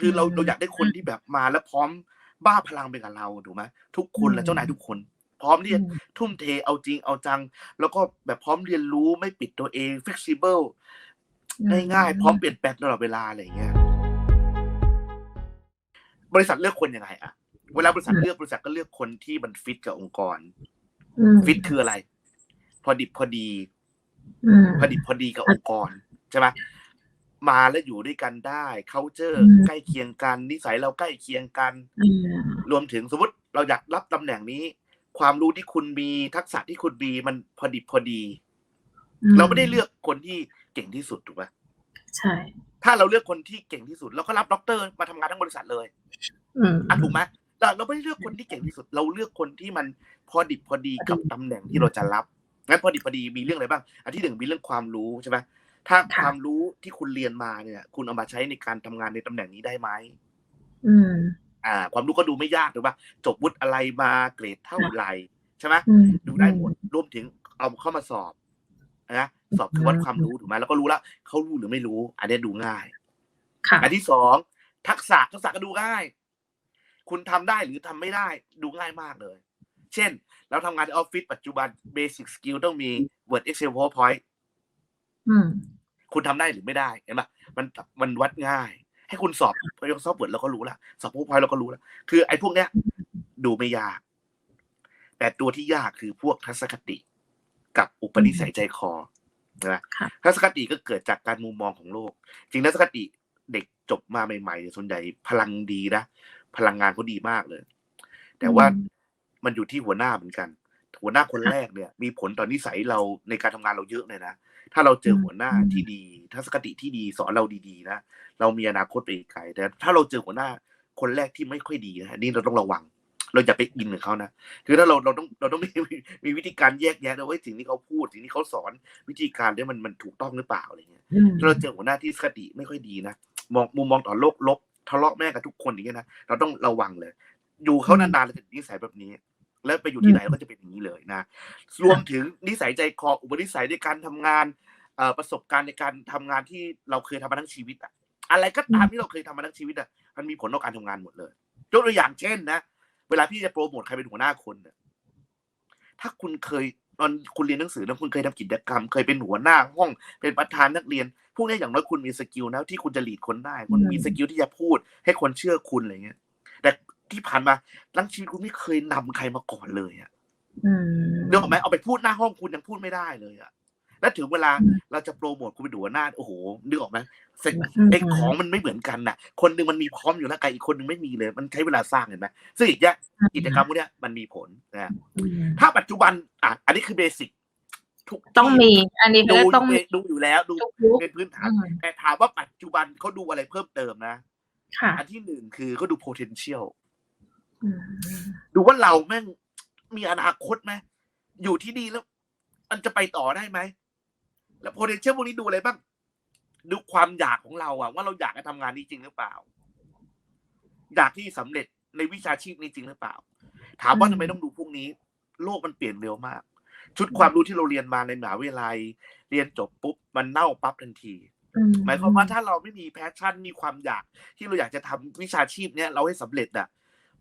คือเราอืมเราอยากได้คนที่แบบมาแล้วพร้อมบ้าพลังไปกับเราถูกไหมทุกคนและอืมเจ้านายทุกคน พร้อมที่จะอืมทุ่มเทเอาจริงเอาจัง แล้วก็แบบพร้อมเรียนรู้ไม่ปิดตัวเอง flexible ง่ายๆ พร้อมเปลี่ยนแปลงตลอดเวลาอะไรอย่างเงี้ยบริษัทเลือกคนยังไงอะเวลาบริษัทเลือกบริษัทก็เลือกคนที่มันฟิตกับองค์กรอืมฟิตคืออะไร พอดิบพอดีอืมพอดิบพอดีกับองค์กรใช่ไหม มาแล้วอยู่ด้วยกันได้ c u เจอร์อืมใกล้เคียงกัน นิสัยเราใกล้เคียงกันอืมรวมถึงสมมติเราอยากรับตำแหน่งนี้ ความรู้ที่คุณมีทักษะที่คุณมีมันพอดิบพอดี เราไม่ได้เลือกคนที่เก่งที่สุดถูกไหมใช่ ถ้าเราเลือกคนที่เก่งที่สุดเราก็รับด็อกเตอร์มาทำงานทั้งบริษัทเลยอืมอะถูกไหมแต่เราไม่ได้เลือกคนที่เก่งที่สุด เราเลือกคนที่มันพอดิบพอดีกับตำแหน่งที่เราจะรับงั้นพอดิบพอดีมีเรื่องอะไรบ้าง อันที่หนึ่งมีเรื่องความรู้ใช่ไหม ถ้าความรู้ที่คุณเรียนมาเนี่ย คุณเอามาใช้ในการทำงานในตำแหน่งนี้ได้ไหมอืม อ่า ความรู้ก็ดูไม่ยากถูกปะจบวุฒิอะไรมาเกรดเท่าไหร่ใช่ไหมอืมดูได้หมดรวมถึงเอาเข้ามาสอบนะสอบคือวัดความรู้ถูกไหมแล้วก็รู้แล้วเขารู้หรือไม่รู้ อันนี้ดูง่ายค่ะอันที่สองทักษะทักษะก็ดูง่าย คุณทำได้หรือทำไม่ได้ดูง่ายมากเลย เช่น เราทำงานในออฟฟิศปัจจุบันเบสิ c สกิลต้องมี Word Excel PowerPoint อืม คุณทำได้หรือไม่ได้เห็นปะมันมันวัดง่าย ให้คุณสอบ Microsoft Word เราก็รู้แล้วสอบ PowerPoint เราก็รู้แล้วคือไอ้พวกเนี้ย ดูไม่ยาก แต่ตัวที่ยากคือพวกทัศนคติกับอุปนิสัยใจคอใช่ไหมค่ะทัศนคติก็เกิดจากการมุมมองของโลก จริงทัศนคติเด็กจบมาใหม่ๆส่วนใหญ่พลังดีนะพลังงานเขาดีมากเลย แต่ว่าอืมมันอยู่ที่หัวหน้าเหมือนกัน หัวหน้าคนแรกเนี่ย มีผลต่อนนิสัยเราในการทำงานเราเยอะเลยนะถ้าเราเจอหัวหน้าที่ดี ทัศนคติที่ดีสอนเราดีๆนะเรามีอนาคตไปอีกไกลแต่ถ้าเราเจอหัวหน้าคนแรกที่ไม่ค่อยดีนะอันนี่เราต้องระวัง เราอย่าไปอินกับเขานะคือถ้าเราเราต้องเราต้องมีมีวิธีการแยกแยะนะว่าสิ่งที่เขาพูดสิ่งที่เขาสอนวิธีการเนี่ยมันมันถูกต้องหรือเปล่าอะไรเงี้ยอืมถ้าเราเจอหัวหน้าที่สติไม่ค่อยดีนะมองมุมมองต่อโลกลบทะเลาะแม่กับทุกคนอย่างเงี้ยนะเราต้องระวังเลย อยู่เขานานๆเราจะนิสัยแบบนี้ แล้วไปอยู่ที่ไหนเราก็จะเป็นอย่างนี้เลยนะรวมถึงนิสัยใจคออุปนิสัยในการทำงานเอ่อประสบการณ์ในการทำงานที่เราเคยทำมาทั้งชีวิตอะอะไรก็ตามที่เราเคยทำมาทั้งชีวิตอะมันมีผลต่อการทำงานหมดเลยยกตัวอย่างเช่นนะเวลาพี่จะโปรโมทใครเป็นหัวหน้าคนเนี่ยถ้าคุณเคยตอนคุณเรียนหนังสือแล้วคุณเคยทำกิจกรรม เคยเป็นหัวหน้าห้อง เป็นประธานนักเรียนพวกนี้อย่างน้อยคุณมีสกิลนะที่คุณจะหลีดคนได้ คุณมีสกิลที่จะพูด ให้คนเชื่อคุณอะไรเงี้ยแต่ ที่ผ่านมาทั้งชีวิตคุณไม่เคยนำใครมาก่อนเลยอะอืมเรื่องออกไหมเอาไปพูดหน้าห้องคุณยังพูดไม่ได้เลยอะแล้วถึงเวลาอืมเราจะโปรโมทคุณเป็นหัวหน้าโอ้โหนึกออกไหมเสร็จอืมไอ้ของมันไม่เหมือนกันน่ะ คนหนึ่งมันมีพร้อมอยู่แล้วกับอีกคนหนึ่งไม่มีเลย มันใช้เวลาสร้างเห็นไหมซึ่งอีกอย่างกิจกรรมพวกเนี้ยมันมีผลนะอืมถ้าปัจจุบันอะอันนี้คือเบสิกทุกที่ต้องมี อันนี้ดูก็ต้องมีดูอยู่แล้วดูทุกยุคเป็นพื้นฐานอืมแต่ถามว่าปัจจุบันเขาดูอะไรเพิ่มเติมนะค่ะอันที่หนึ่งคือเขาดู potential อืม ดูว่าเราแม่งมีอนาคตไหมอยู่ที่นี่แล้ว มันจะไปต่อได้ไหม แล้ว potential พวกนี้ดูอะไรบ้าง ดูความอยากของเราอะว่าเราอยากจะทำงานนี้จริงหรือเปล่า อยากที่สำเร็จในวิชาชีพนี้จริงหรือเปล่า ถามว่าอืมทำไมต้องดูพวกนี้ โลกมันเปลี่ยนเร็วมาก ชุดความรู้ที่เราเรียนมาในมหาวิทยาลัย เรียนจบปุ๊บมันเน่าปั๊บทันทีอืหมายความว่าถ้าเราไม่มีแพชชั่นมีความอยากที่เราอยากจะทำวิชาชีพเนี้ยเราให้สำเร็จอะ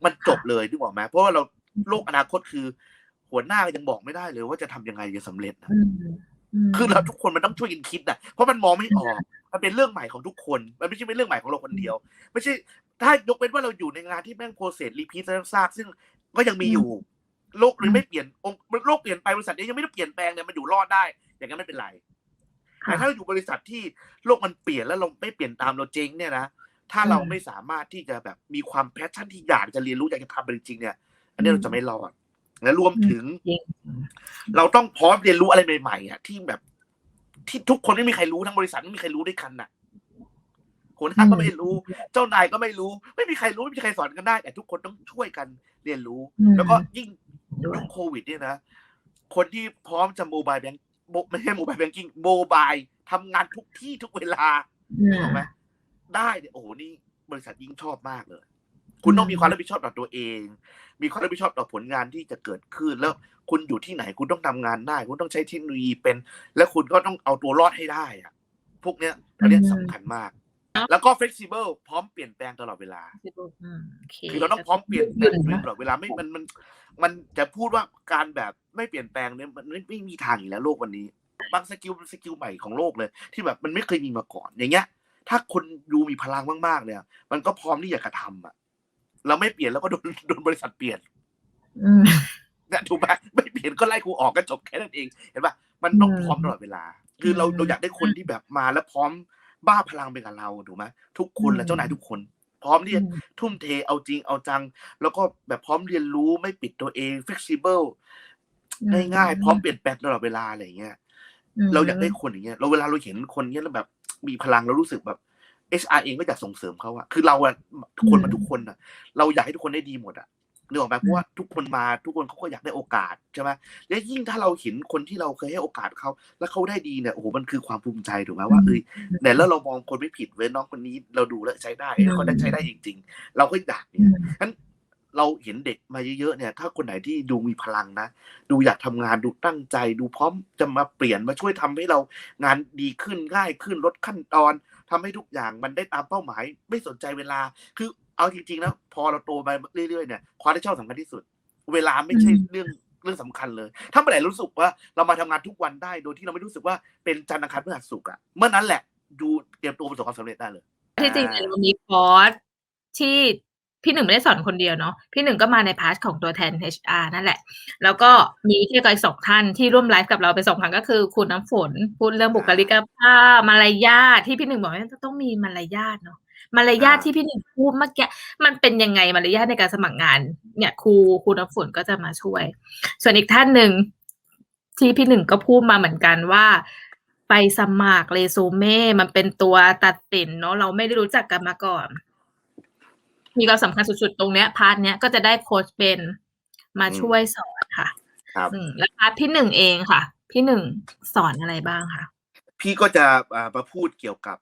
มันจบเลยนึกออกไหมเพราะว่าเราโลกอนาคตคือ หัวหน้ายังบอกไม่ได้เลยว่าจะทำยังไงจะสำเร็จนะอืมมคือเราทุกคนมันต้องช่วยกันคิดอะเพราะมันมองไม่ออกมันเป็นเรื่องใหม่ของทุกคน มันไม่ใช่เป็นเรื่องใหม่ของเราคนเดียว ไม่ใช่ ถ้ายกเป็นว่าเราอยู่ในงานที่แม่งโปรเซสรีพีทซากซึ่งก็ยังมีอยู่ โลกเลยไม่เปลี่ยนองค์โลกเปลี่ยนไปบริษัทนี้ยังไม่ได้เปลี่ยนแปลงเนี่ยมันอยู่รอดได้ อย่างนั้นไม่เป็นไรแต่ถ้าเราอยู่บริษัทที่โลกมันเปลี่ยนแล้วเราไม่เปลี่ยนตามเราเจ๊งเนี่ยนะ ถ้าเราไม่สามารถที่จะแบบมีความแพชชั่นที่อยากจะเรียนรู้อยากจะทำมันจริงๆเนี่ย อันนี้เราจะไม่รอดและรวมถึงจริงเราต้องพร้อมเรียนรู้อะไรใหม่ๆอะที่แบบ ที่ทุกคนไม่มีใครรู้ทั้งบริษัทไม่มีใครรู้ด้วยกันน่ะหัวหน้าก็ไม่รู้ เจ้านายก็ไม่รู้ ไม่มีใครรู้ไม่มีใครสอนกันได้ แต่ทุกคนต้องช่วยกันเรียนรู้อืมแล้วก็ยิ่งด้วยยุคโควิด เนี่ยนะคนที่พร้อมจะโมบายแบงไม่ใช่โมบายแบงกิ้งโมบายทำงานทุกที่ทุกเวลาอืนึกมออกไหม ได้เนี่ยโอ้โหนี่บริษัทยิ่งชอบมากเลย คุณต้องมีความรับผิดชอบต่อตัวเอง มีความรับผิดชอบต่อผลงานที่จะเกิดขึ้น แล้วคุณอยู่ที่ไหนคุณต้องทำงานได้ คุณต้องใช้เทคโนโลยีเป็น และคุณก็ต้องเอาตัวรอดให้ได้อะพวกเนี้ยอันเนี้ยสำคัญมาก แล้วก็ flexible พร้อมเปลี่ยนแปลงตลอดเวลาอืมโอเคคือเราต้องพร้อมเปลี่ยนแปลงตลอดเวลาไม่มันมัน มันจะพูดว่าการแบบไม่เปลี่ยนแปลงเนี่ยมันไม่ไม่มีทางอยู่แล้วโลกวันนี้ บางสกิลเป็นสกิลใหม่ของโลกเลย ที่แบบมันไม่เคยมีมาก่อนอย่างเงี้ย ถ้าคนดูมีพลังมากๆเนี่ย มันก็พร้อมที่จะกระทำอะเราไม่เปลี่ยนแล้วก็โดนโดนบริษัทเปลี่ยนอืมนะถูกไหมไม่เปลี่ยนก็ไล่กูออกก็จบแค่นั้นเอง เห็นปะมันต้องอืมพร้อมตลอดเวลา คือเราอืมเราอยากได้คนที่แบบมาแล้วพร้อมบ้าพลังไปกับเราถูกไหมทุกคนและอืมเจ้านายทุกคน พร้อมที่จะทุ่มเทเอาจริงเอาจัง แล้วก็แบบพร้อมเรียนรู้ไม่ปิดตัวเอง flexible ง่ายๆพร้อมเปลี่ยนแปลงตลอดเวลาอะไรอย่างเงี้ยมเราอยากได้คนอย่างเงี้ยเราเวลาเราเห็นคนเงี้ยแล้วแบบ มีพลังเรารู้สึกแบบ HR เองก็อยากส่งเสริมเขาอะคือเราอะทุกคนมาทุกคนอะเราอยากให้ทุกคนได้ดีหมดอะนึกออกไหมเพราะว่าทุกคนมาทุกคนเขาก็อยากได้โอกาสใช่ไหมและยิ่งถ้าเราเห็นคนที่เราเคยให้โอกาสเขาแล้วเขาได้ดีเนี่ยโอ้โหมันคือความภูมิใจถูกไหมว่าเอ้ยเนี่ยแล้วเรามองคนไม่ผิดเว้ยน้องคนนี้เราดูแล้วใช้ได้เอ้ยเขาได้ใช้ได้จริง ๆ เราก็อยากอืเนี่ยม เราเห็นเด็กมาเยอะๆเนี่ย ถ้าคนไหนที่ดูมีพลังนะ ดูอยากทำงานดูตั้งใจ ดูพร้อมจะมาเปลี่ยนมาช่วยทำให้เรางานดีขึ้นง่ายขึ้นลดขั้นตอนทำให้ทุกอย่างมันได้ตามเป้าหมาย ไม่สนใจเวลา คือเอาจริงๆนะพอเราโตไปเรื่อยๆเนี่ยความรับผิดชอบสำคัญที่สุด เวลาไม่ใช่อืมเรื่องเรื่องสำคัญเลย ถ้าเมื่อไหร่รู้สึกว่าเรามาทำงานทุกวันได้ โดยที่เราไม่รู้สึกว่าเป็นจันทร์อังคารพฤหัสศุกร์อะเมื่อนั้นแหละ ดูเตรียมตัวประสบความสำเร็จได้เลยที่จริงเนี่ยเรามีคอร์สที่ พี่หนึ่งไม่ได้สอนคนเดียวเนาะพี่หนึ่งก็มาในพาร์ทของตัวแทน HR นั่นแหละ แล้วก็มีวิทยากรอีกสองท่านที่ร่วมไลฟ์กับเราไปสองครั้งก็คือคุณน้ำฝนพูดเรื่องบุคลิกภาพมารยาทที่พี่หนึ่งบอกว่าต้องมีมารยาทเนาะมารยาทอ่าที่พี่หนึ่งพูดเมื่อกี้มันเป็นยังไงมารยาทในการสมัครงาน เนี่ยครูครูน้ำฝนก็จะมาช่วย ส่วนอีกท่านหนึ่งที่พี่หนึ่งก็พูดมาเหมือนกันว่าไปสมัครเรซูเม่ มันเป็นตัวตัดสินเนาะเราไม่ได้รู้จักกันมาก่อน มีความสำคัญสุดๆ ตรงเนี้ยพาร์ทเนี้ยก็จะได้โค้ชเป็นมาช่วยสอนค่ะครับอืมแล้วพาร์ทพี่หนึ่งเองค่ะ พี่หนึ่งสอนอะไรบ้างคะพี่ก็จะอ่ามาพูดเกี่ยวกับ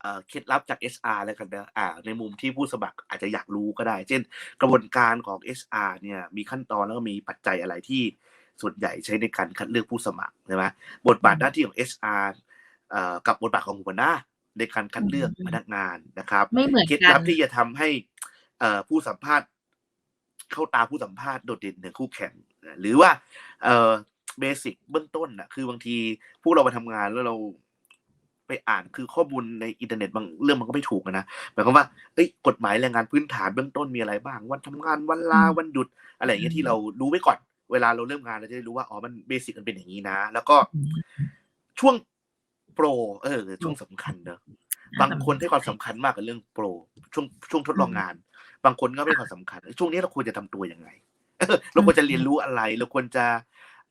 เอ่อเคล็ดลับจาก HR แล้วกันนะอ่า ในมุมที่ผู้สมัครอาจจะอยากรู้ก็ได้ เช่น กระบวนการของ HR เนี่ย มีขั้นตอนแล้วก็มีปัจจัยอะไรที่ส่วนใหญ่ใช้ในการคัดเลือกผู้สมัครใช่ไหมบทบาทหน้าที่ของ HR เอ่อกับบทบาทของหัวหน้าในการคัดเลือกพนักงานนะครับไม่เหมือนเคล็ดกัลันบที่จะทำให้เอ่อ ผู้สัมภาษณ์ เข้าตาผู้สัมภาษณ์โดดเด่นเหนือคู่แข่งหรือว่าเอ่อเบสิกเบื้องต้นน่ะคือบางทีพวกเราไปทำงานแล้วเราไปอ่านคือข้อมูลในอินเทอร์เน็ตบางเรื่องมันก็ไม่ถูกอะนะหมายความว่าเอ้ยกฎหมายแรงงานพื้นฐานเบื้องต้นมีอะไรบ้าง วันทำงานวันลาอืมวันหยุด อะไรอย่างเงี้ยที่เรารู้ไว้ก่อน เวลาเราเริ่มงานเราจะได้รู้ว่าอ๋อมันเบสิกมันเป็นอย่างนี้นะ แล้วก็ช่วงโปรเออช่วงสำคัญเนอะ บางคนให้ความสำคัญมากกับเรื่องโปร ช่วงช่วงทดลองงาน บางคนก็ไม่ให้ความสำคัญ ช่วงนี้เราควรจะทำตัวยังไงเราควรจะเรียนรู้อะไร เราควรจะ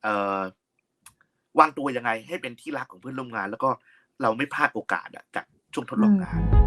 เอ่อวางตัวยังไง ให้เป็นที่รักของเพื่อนร่วมงาน แล้วก็เราไม่พลาดโอกาสอะจากช่วงทดลองงาน